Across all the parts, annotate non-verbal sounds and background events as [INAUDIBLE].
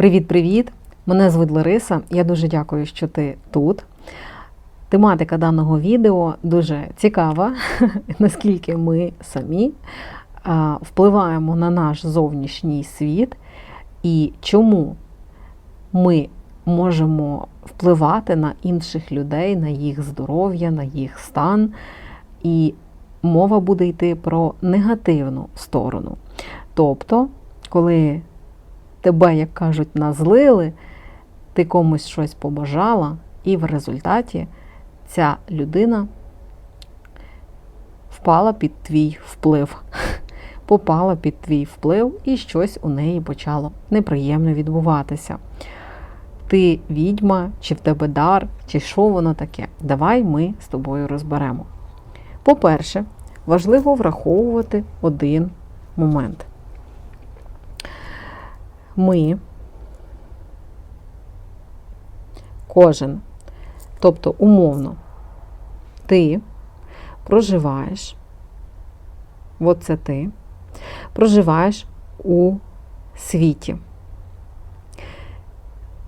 Привіт-привіт! Мене звуть Лариса. Я дуже дякую, що ти тут. Тематика даного відео дуже цікава, [LAUGHS] наскільки ми самі впливаємо на наш зовнішній світ і чому ми можемо впливати на інших людей, на їх здоров'я, на їх стан. І мова буде йти про негативну сторону. Тобто, коли тебе, як кажуть, назлили, ти комусь щось побажала, і в результаті ця людина впала під твій вплив, [LAUGHS] попала під твій вплив, і щось у неї почало неприємно відбуватися. Ти відьма, чи в тебе дар, чи що воно таке? Давай ми з тобою розберемо. По-перше, важливо враховувати один момент. Ми, кожен, тобто умовно, ти проживаєш, от це ти, проживаєш у світі.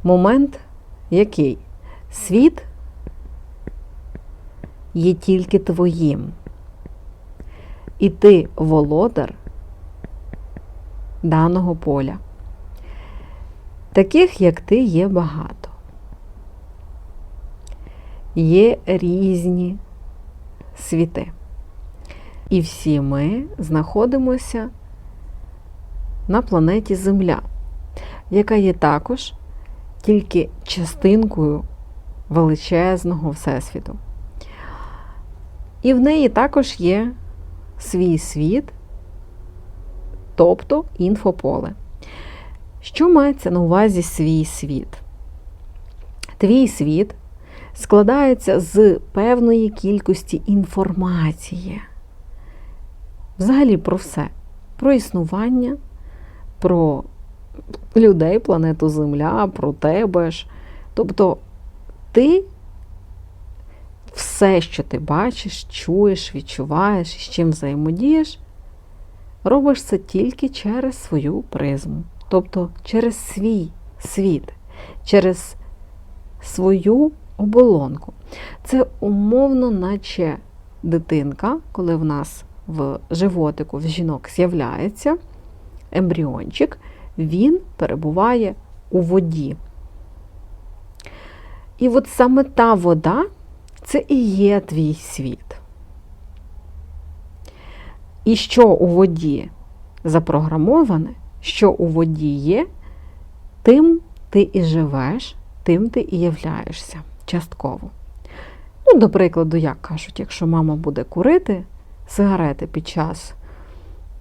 Момент який? Світ є тільки твоїм. І ти володар даного поля. Таких, як ти, є багато. Є різні світи. І всі ми знаходимося на планеті Земля, яка є також тільки частинкою величезного Всесвіту. І в неї також є свій світ, тобто інфополе. Що мається на увазі свій світ? Твій світ складається з певної кількості інформації. Взагалі про все. Про існування, про людей, планету Земля, про тебе ж. Тобто ти все, що ти бачиш, чуєш, відчуваєш, з чим взаємодієш, робиш це тільки через свою призму, тобто через свій світ, через свою оболонку. Це умовно, наче дитинка, коли в нас в животику в жінок з'являється ембріончик, він перебуває у воді. І от саме та вода це і є твій світ. І що у воді запрограмоване, що у воді є, тим ти і живеш, тим ти і являєшся частково. Ну, до прикладу, як кажуть, якщо мама буде курити сигарети під час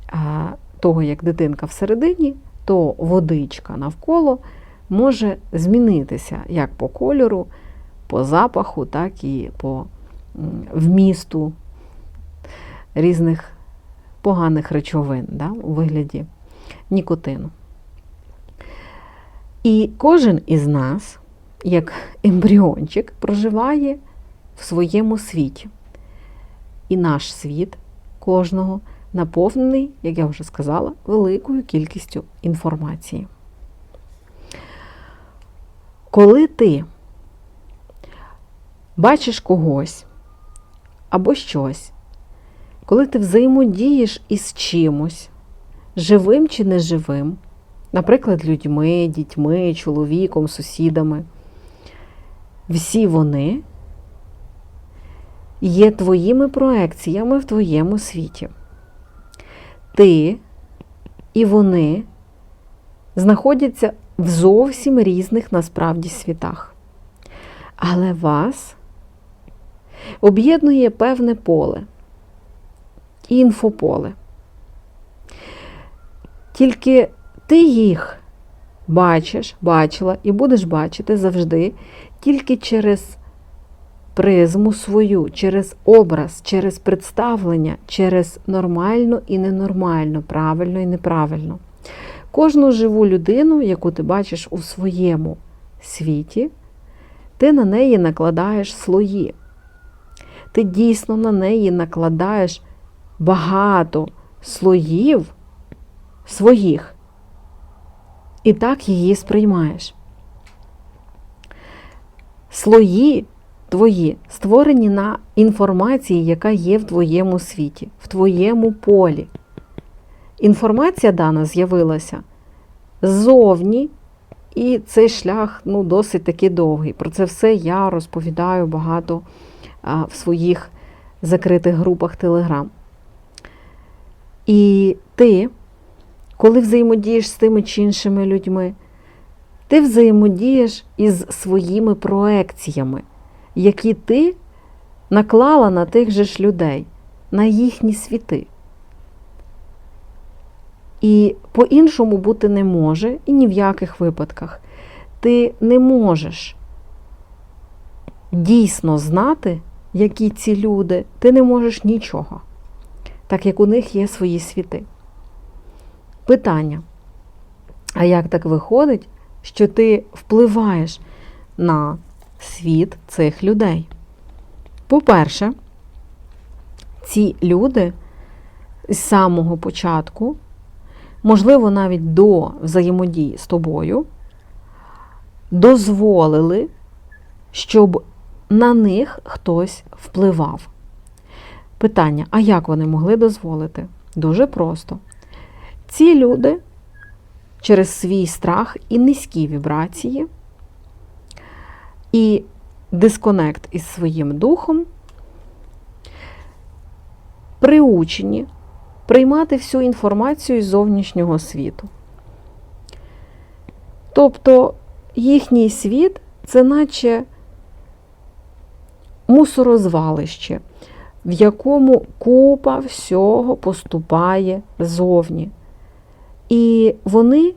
а, того, як дитинка всередині, то водичка навколо може змінитися як по кольору, по запаху, так і по вмісту різних поганих речовин да, у вигляді нікотину. І кожен із нас, як ембріончик, проживає в своєму світі. І наш світ кожного наповнений, як я вже сказала, великою кількістю інформації. Коли ти бачиш когось або щось, коли ти взаємодієш із чимось, живим чи неживим, наприклад, людьми, дітьми, чоловіком, сусідами, всі вони є твоїми проекціями в твоєму світі. Ти і вони знаходяться в зовсім різних насправді світах. Але вас об'єднує певне поле, інфополе. Тільки ти їх бачиш, бачила і будеш бачити завжди тільки через призму свою, через образ, через представлення, через нормально і ненормально, правильно і неправильно. Кожну живу людину, яку ти бачиш у своєму світі, ти на неї накладаєш слої. Ти дійсно на неї накладаєш багато слоїв своїх і так її сприймаєш. Слої твої створені на інформації, яка є в твоєму світі, в твоєму полі. Інформація дана з'явилася ззовні, і цей шлях ну, досить таки довгий. Про це все я розповідаю багато а, в своїх закритих групах Телеграм. І ти, коли взаємодієш з тими чи іншими людьми, ти взаємодієш із своїми проекціями, які ти наклала на тих же ж людей, на їхні світи. І по-іншому бути не може, і ні в яких випадках. Ти не можеш дійсно знати, які ці люди, ти не можеш нічого, так як у них є свої світи. Питання. А як так виходить, що ти впливаєш на світ цих людей? По-перше, ці люди з самого початку, можливо, навіть до взаємодії з тобою, дозволили, щоб на них хтось впливав. Питання: а як вони могли дозволити? Дуже просто. Ці люди через свій страх і низькі вібрації, і дисконект із своїм духом, приучені приймати всю інформацію з зовнішнього світу. Тобто їхній світ це наче мусорозвалище, в якому купа всього поступає зовні. І вони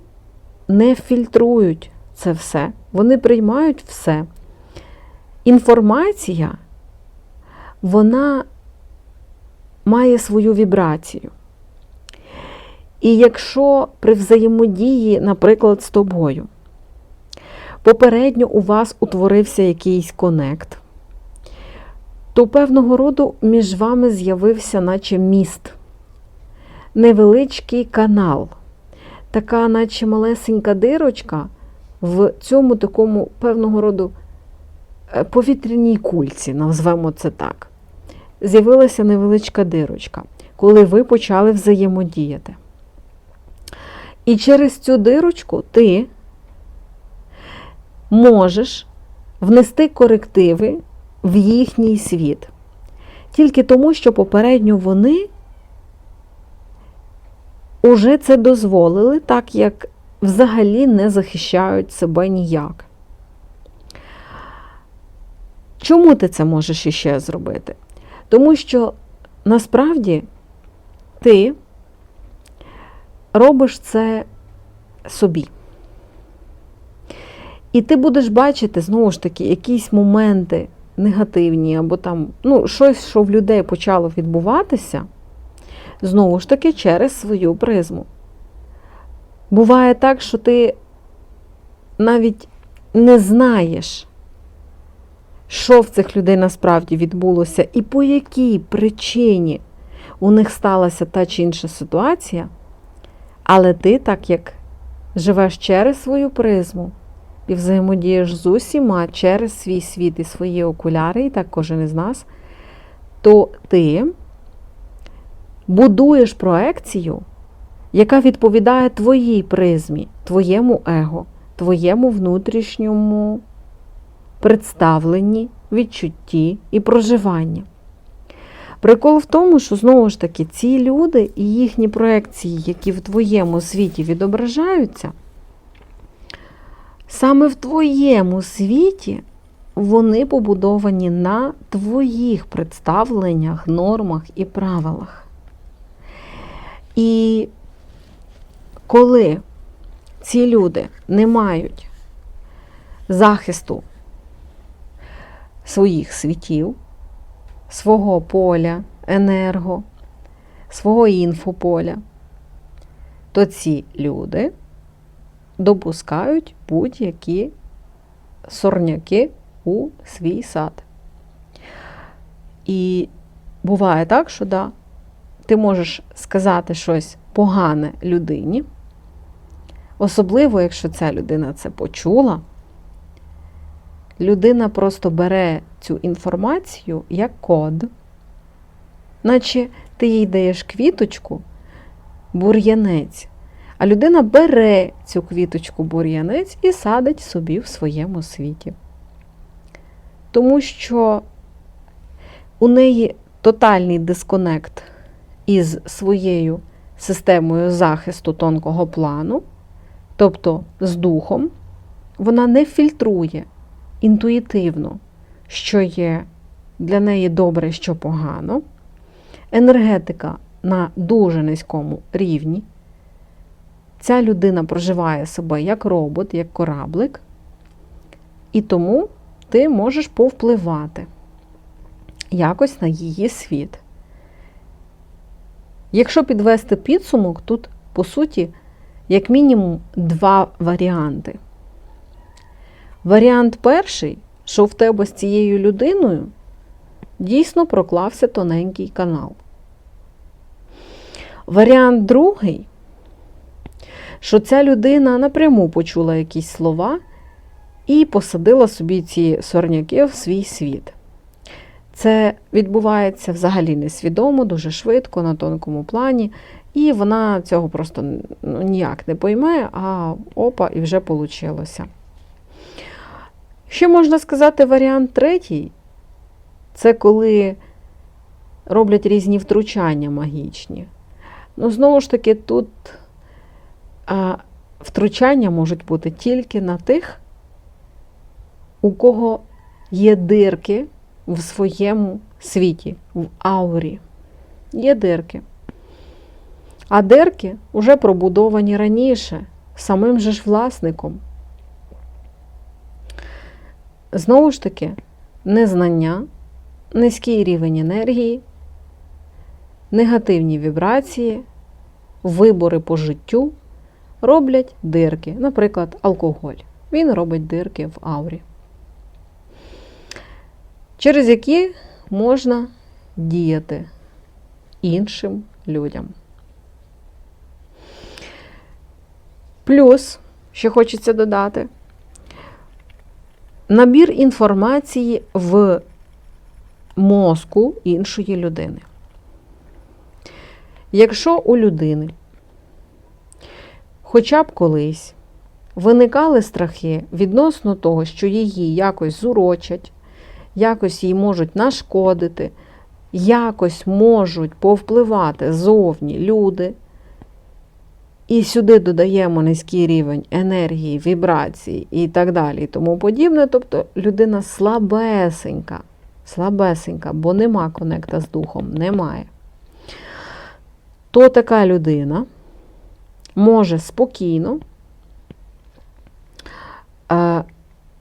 не фільтрують це все, вони приймають все. Інформація, вона має свою вібрацію. І якщо при взаємодії, наприклад, з тобою, попередньо у вас утворився якийсь конект, то певного роду між вами з'явився, наче міст, невеличкий канал, така, наче малесенька дирочка в цьому такому певного роду е, повітряній кульці, назвемо це так. З'явилася невеличка дирочка, коли ви почали взаємодіяти. І через цю дирочку ти можеш внести корективи в їхній світ. Тільки тому, що попередньо вони уже це дозволили, так як взагалі не захищають себе ніяк. Чому ти це можеш іще зробити? Тому що насправді ти робиш це собі. І ти будеш бачити, знову ж таки, якісь моменти негативні, або там ну, щось, що в людей почало відбуватися, знову ж таки, через свою призму. Буває так, що ти навіть не знаєш, що в цих людей насправді відбулося, і по якій причині у них сталася та чи інша ситуація, але ти, так як живеш через свою призму і взаємодієш з усіма через свій світ і свої окуляри, і так кожен із нас, то ти будуєш проекцію, яка відповідає твоїй призмі, твоєму его, твоєму внутрішньому представленні, відчутті і проживанні. Прикол в тому, що знову ж таки ці люди і їхні проекції, які в твоєму світі відображаються, саме в твоєму світі вони побудовані на твоїх представленнях, нормах і правилах. І коли ці люди не мають захисту своїх світів, свого поля, енерго, свого інфополя, то ці люди допускають будь-які сорняки у свій сад. І буває так, що да, ти можеш сказати щось погане людині, Особливо, якщо ця людина це почула, людина просто бере цю інформацію як код, наче ти їй даєш квіточку, бур'янець, а людина бере цю квіточку бур'янець і садить собі в своєму світі. Тому що у неї тотальний дисконект із своєю системою захисту тонкого плану, тобто з духом, вона не фільтрує інтуїтивно, що є для неї добре, що погано. Енергетика на дуже низькому рівні. Ця людина проживає себе як робот, як кораблик, і тому ти можеш повпливати якось на її світ. Якщо підвести підсумок, тут, по суті, як мінімум два варіанти. Варіант перший, що в тебе з цією людиною дійсно проклався тоненький канал. Варіант другий, що ця людина напряму почула якісь слова і посадила собі ці сорняки в свій світ. Це відбувається взагалі несвідомо, дуже швидко, на тонкому плані, і вона цього просто ну, ніяк не пойме, а опа, і вже вийшло. Ще можна сказати, варіант третій це коли роблять різні втручання магічні. Ну, знову ж таки, тут а, втручання можуть бути тільки на тих, у кого є дирки в своєму світі, в аурі. Є дирки. А дирки вже пробудовані раніше, самим же ж власником. Знову ж таки, незнання, низький рівень енергії, негативні вібрації, вибори по життю роблять дирки, наприклад, алкоголь. Він робить дирки в аурі через які можна діяти іншим людям. Плюс, що хочеться додати, набір інформації в мозку іншої людини. Якщо у людини хоча б колись виникали страхи відносно того, що її якось зурочать, якось їй можуть нашкодити, якось можуть повпливати зовні люди. І сюди додаємо низький рівень енергії, вібрації і так далі, і тому подібне. Тобто людина слабесенька, слабесенька, бо нема конекта з духом, немає. То така людина може спокійно е,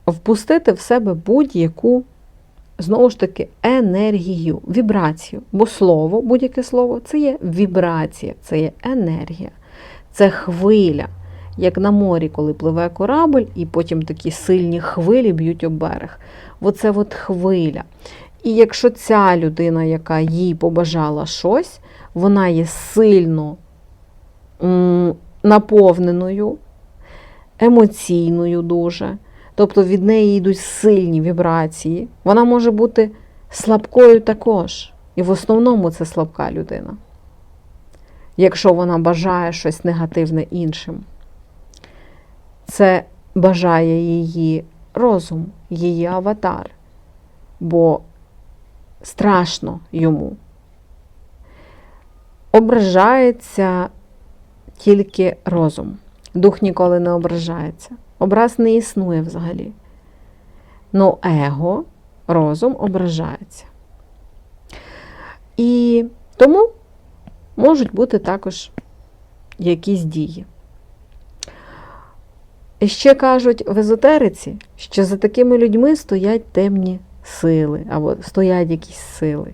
впустити в себе будь-яку знову ж таки, енергію, вібрацію. Бо слово, будь-яке слово це є вібрація, це є енергія, це хвиля. Як на морі, коли пливе корабль, і потім такі сильні хвилі б'ють об берег. Оце от хвиля. І якщо ця людина, яка їй побажала щось, вона є сильно наповненою, емоційною дуже, тобто від неї йдуть сильні вібрації, вона може бути слабкою також. І в основному це слабка людина. Якщо вона бажає щось негативне іншим, це бажає її розум, її аватар, бо страшно йому. Ображається тільки розум. Дух ніколи не ображається. Образ не існує взагалі. Ну, его, розум ображається. І тому можуть бути також якісь дії. І ще кажуть в езотериці, що за такими людьми стоять темні сили, або стоять якісь сили.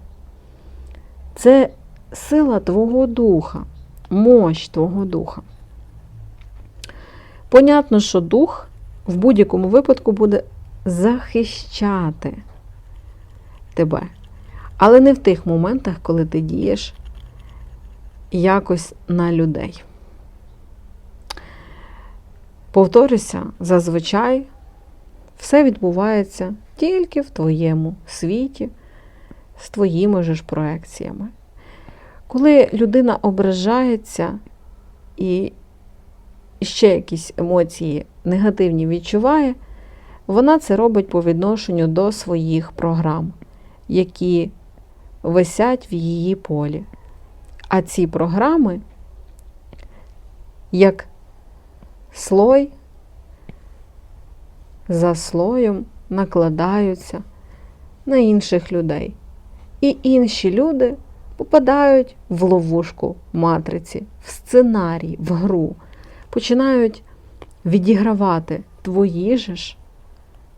Це сила твого духа, мощ твого духа. Понятно, що дух в будь-якому випадку буде захищати тебе. Але не в тих моментах, коли ти дієш якось на людей. повторюся, зазвичай все відбувається тільки в твоєму світі, з твоїми ж проекціями. Коли людина ображається і ще якісь емоції негативні відчуває, вона це робить по відношенню до своїх програм, які висять в її полі. А ці програми, як слой за слоєм накладаються на інших людей. І інші люди попадають в ловушку матриці, в сценарій, в гру, починають відігравати твої же ж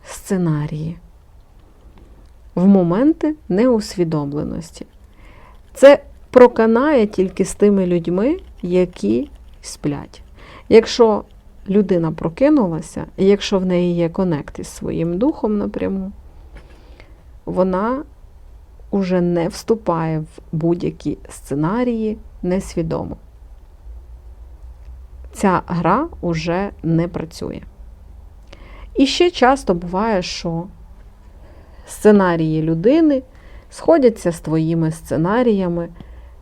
сценарії в моменти неусвідомленості. Це проканає тільки з тими людьми, які сплять. Якщо людина прокинулася, і якщо в неї є конект із своїм духом напряму, вона уже не вступає в будь-які сценарії несвідомо. Ця гра уже не працює. І ще часто буває, що сценарії людини сходяться з твоїми сценаріями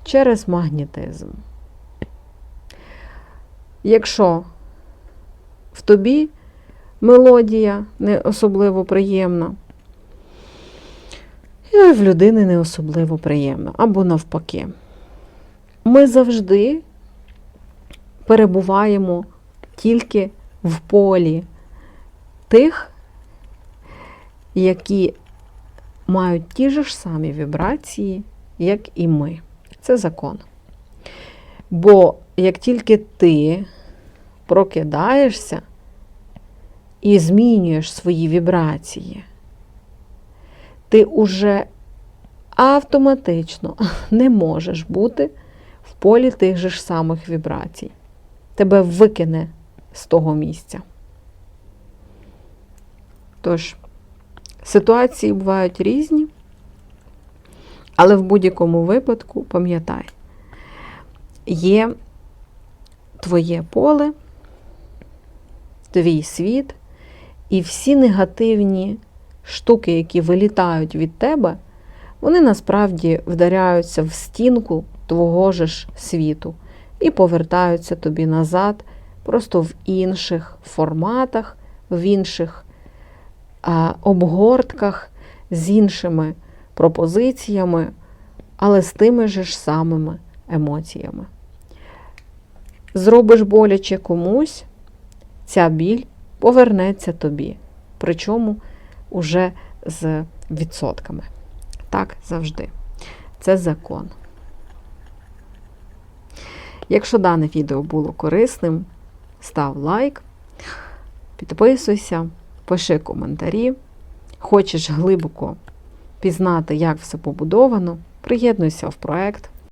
через магнітизм. Якщо в тобі мелодія не особливо приємна, і в людини не особливо приємна, або навпаки. Ми завжди перебуваємо тільки в полі тих, які мають ті ж самі вібрації, як і ми. Це закон. Бо як тільки ти прокидаєшся і змінюєш свої вібрації, ти уже автоматично [LAUGHS] не можеш бути в полі тих же ж самих вібрацій. Тебе викине з того місця. Тож, ситуації бувають різні, але в будь-якому випадку, пам'ятай, є твоє поле, твій світ, і всі негативні штуки, які вилітають від тебе, вони насправді вдаряються в стінку твого ж світу і повертаються тобі назад, просто в інших форматах, в інших а, обгортках, з іншими пропозиціями, але з тими ж самими емоціями. Зробиш боляче комусь, ця біль повернеться тобі. Причому уже з відсотками. Так завжди. Це закон. Якщо дане відео було корисним, став лайк, підписуйся, пиши коментарі. Хочеш глибоко пізнати, як все побудовано, приєднуйся в проект.